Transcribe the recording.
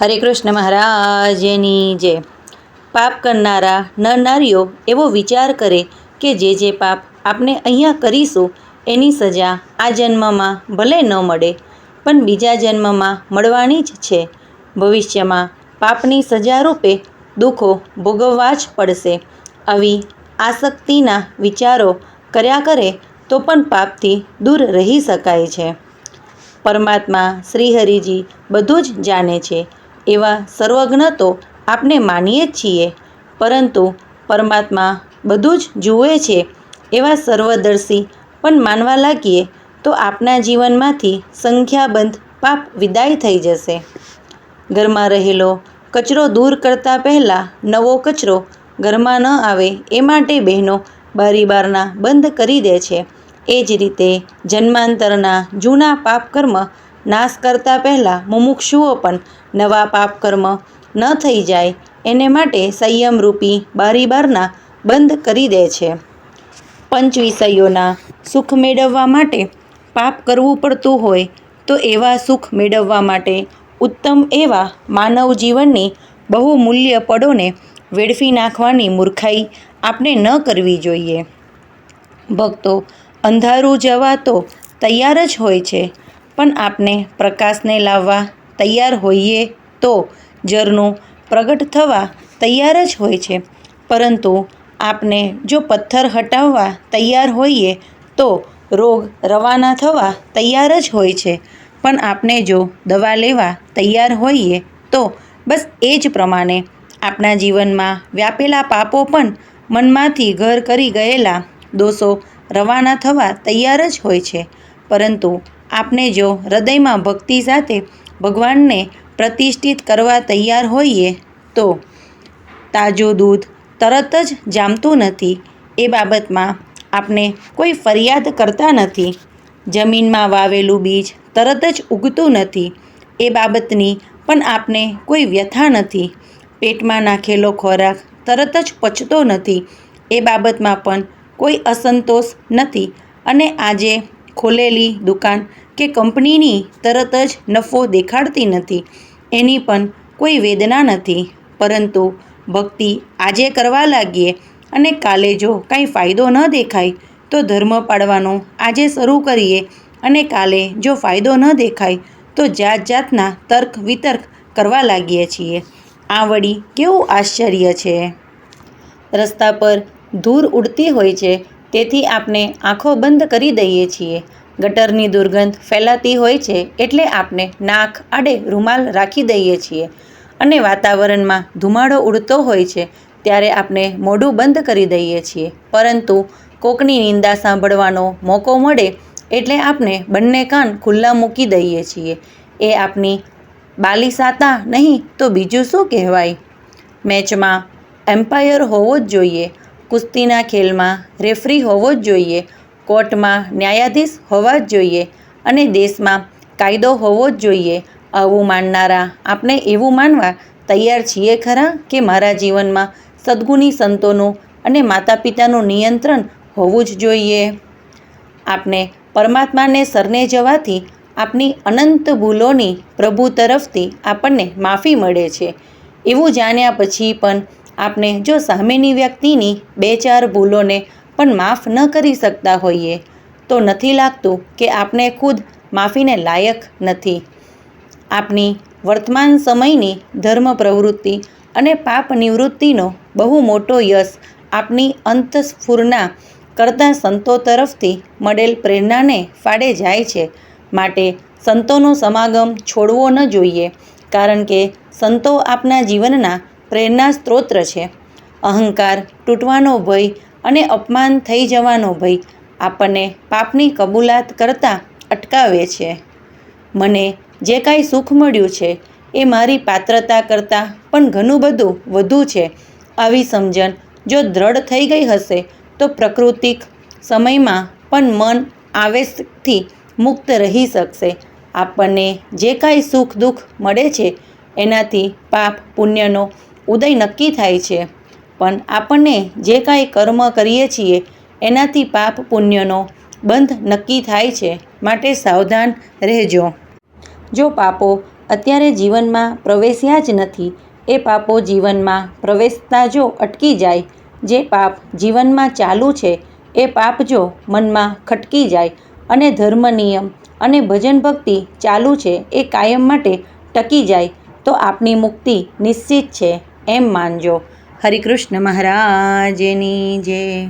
હરે કૃષ્ણ મહારાજની જય પાપ કરનારા નરનારીઓ, એવો વિચાર કરે કે જે જે પાપ આપણે અહીંયા કરીશું, એની સજા આ જન્મમાં ભલે ન મળે, પણ બીજા જન્મમાં મળવાની જ છે. ભવિષ્યમાં પાપની સજા રૂપે દુઃખો ભોગવવા જ પડશે. આવી આસક્તિના વિચારો કર્યા કરે તો પણ પાપથી દૂર રહી શકાય છે. પરમાત્મા શ્રીહરિજી બધું જ જાણે છે. એવા સર્વજ્ઞ તો આપણે માનીએ જ છીએ. પરંતુ પરમાત્મા બધું જ જુએ છે એવા સર્વદર્શી પણ માનવા લાગીએ તો આપણા જીવનમાંથી સંખ્યાબંધ પાપ વિદાય થઈ જશે. ઘરમાં રહેલો કચરો દૂર કરતાં પહેલાં નવો કચરો ઘરમાં ન આવે એ માટે બહેનો બારી બારના બંધ કરી દે છે. એ જ રીતે જન્માંતરના જૂના પાપ કર્મ નાશ કરતાં પહેલાં મુમુક્ષુઓ પણ નવા પાપ કર્મ ન થઈ જાય એને માટે સંયમરૂપી બારી બારના બંધ કરી દે છે. પંચ વિષયોના સુખ મેળવવા માટે પાપ કરવું પડતું હોય તો એવા સુખ મેળવવા માટે ઉત્તમ એવા માનવ જીવનની બહુમૂલ્ય પળોને વેડફી નાખવાની મૂર્ખાઈ આપણે ન કરવી જોઈએ. ભક્તો અંધારું જવા તો તૈયાર જ હોય છે પણ આપણે પ્રકાશને લાવવા તૈયાર હોઈએ તો જરનું પ્રગટ થવા તૈયાર જ હોય છે. પરંતુ આપણે જો પથ્થર હટાવવા તૈયાર હોઈએ તો રોગ રવાના થવા તૈયાર જ હોય છે. પણ આપણે જો દવા લેવા તૈયાર હોઈએ તો બસ એ જ પ્રમાણે આપણા જીવનમાં વ્યાપેલા પાપો પણ મનમાંથી ઘર કરી ગયેલા દોષો રવાના થવા તૈયાર જ હોય છે. પરંતુ આપણે જો હૃદયમાં ભક્તિ સાથે ભગવાનને પ્રતિષ્ઠિત કરવા તૈયાર હોઈએ, તો તાજું દૂધ તરત જ જામતું નથી. એ બાબતમાં આપણે કોઈ ફરિયાદ કરતા નથી. જમીનમાં વાવેલું બીજ તરત જ ઉગતું નથી. એ બાબતની પણ આપણે કોઈ વ્યથા નથી. પેટમાં નાખેલો ખોરાક તરત જ પચતો નથી. એ બાબતમાં પણ કોઈ અસંતોષ નથી. અને આજે ખોલેલી દુકાન કે કંપનીની તરત જ નફો દેખાડતી નથી. એની પણ કોઈ વેદના નથી. પરંતુ ભક્તિ આજે કરવા લાગીએ અને કાલે જો કાંઈ ફાયદો ન દેખાય, તો ધર્મ પાળવાનો આજે શરૂ કરીએ અને કાલે જો ફાયદો ન દેખાય, તો જાત જાતના તર્ક વિતર્ક કરવા લાગીએ છીએ. આ વળી કેવું આશ્ચર્ય છે? રસ્તા પર ધૂળ ઉડતી હોય છે તેથી આપણે આંખો બંધ કરી દઈએ છીએ. ગટરની દુર્ગંધ ફેલાતી હોય છે એટલે આપણે નાક આડે રૂમાલ રાખી દઈએ છીએ. અને વાતાવરણમાં ધુમાડો ઉડતો હોય છે ત્યારે આપણે મોઢું બંધ કરી દઈએ છીએ. પરંતુ કોકની નિંદા સાંભળવાનો મોકો મળે એટલે આપણે બંને કાન ખુલ્લા મૂકી દઈએ છીએ. એ આપણી બાલિસાતા નહીં તો બીજું શું કહેવાય? મેચમાં એમ્પાયર હોવો જ જોઈએ. કુસ્તીના ખેલમાં રેફરી હોવો જ જોઈએ, કોર્ટમાં ન્યાયાધીશ હોવા જ જોઈએ અને દેશમાં કાયદો હોવો જ જોઈએ. આવું માનનારા આપણે એવું માનવા તૈયાર છીએ ખરા કે મારા જીવનમાં સદગુણી સંતોનું અને માતા પિતાનું નિયંત્રણ હોવું જ જોઈએ? આપણે પરમાત્માને સરને જવાથી આપની અનંત ભૂલોની પ્રભુ તરફથી આપણને માફી મળે છે. એવું જાણ્યા પછી પણ આપણે જો સામેની વ્યક્તિની બે ચાર ભૂલોને પણ માફ ન કરી શકતા હોઈએ, તો નથી લાગતું કે આપણે ખુદ માફીને લાયક નથી. આપણી વર્તમાન સમયની ધર્મ પ્રવૃત્તિ અને પાપ નિવૃત્તિનો બહુ મોટો યશ આપણી અંતસ્ફૂરના કરતાં સંતો તરફથી મળેલ પ્રેરણાને ફાડે જાય છે. માટે સંતોનો સમાગમ છોડવો ન જોઈએ, કારણ કે સંતો આપના જીવનના પ્રેરણા સ્ત્રોત છે. અહંકાર, તૂટવાનો ભય અને અપમાન થઈ જવાનો ભય આપણને પાપની કબૂલાત કરતાં અટકાવે છે. મને જે કાંઈ સુખ મળ્યું છે એ મારી પાત્રતા કરતાં પણ ઘણું બધું વધુ છે. આવી સમજણ જો દ્રઢ થઈ ગઈ હશે તો પ્રકૃતિક સમયમાં પણ મન આવેશથી મુક્ત રહી શકશે. આપણને જે કાંઈ સુખ દુઃખ મળે છે એનાથી પાપ પુણ્યનો ઉદય નક્કી થાય છે. પણ આપણને જે કાંઈ કર્મ કરીએ છીએ, એનાથી પાપ પુણ્યનો બંધ નક્કી થાય છે માટે સાવધાન રહેજો. જો પાપો અત્યારે જીવનમાં પ્રવેશ્યા જ નથી, એ પાપો જીવનમાં પ્રવેશતા જો અટકી જાય, જે પાપ જીવનમાં ચાલુ છે, એ પાપ જો મનમાં ખટકી જાય અને ધર્મ નિયમ અને ભજન ભક્તિ ચાલુ છે, એ કાયમ માટે ટકી જાય, તો આપની મુક્તિ નિશ્ચિત છે. એમ માનજો. હરિકૃષ્ણ મહારાજની જય.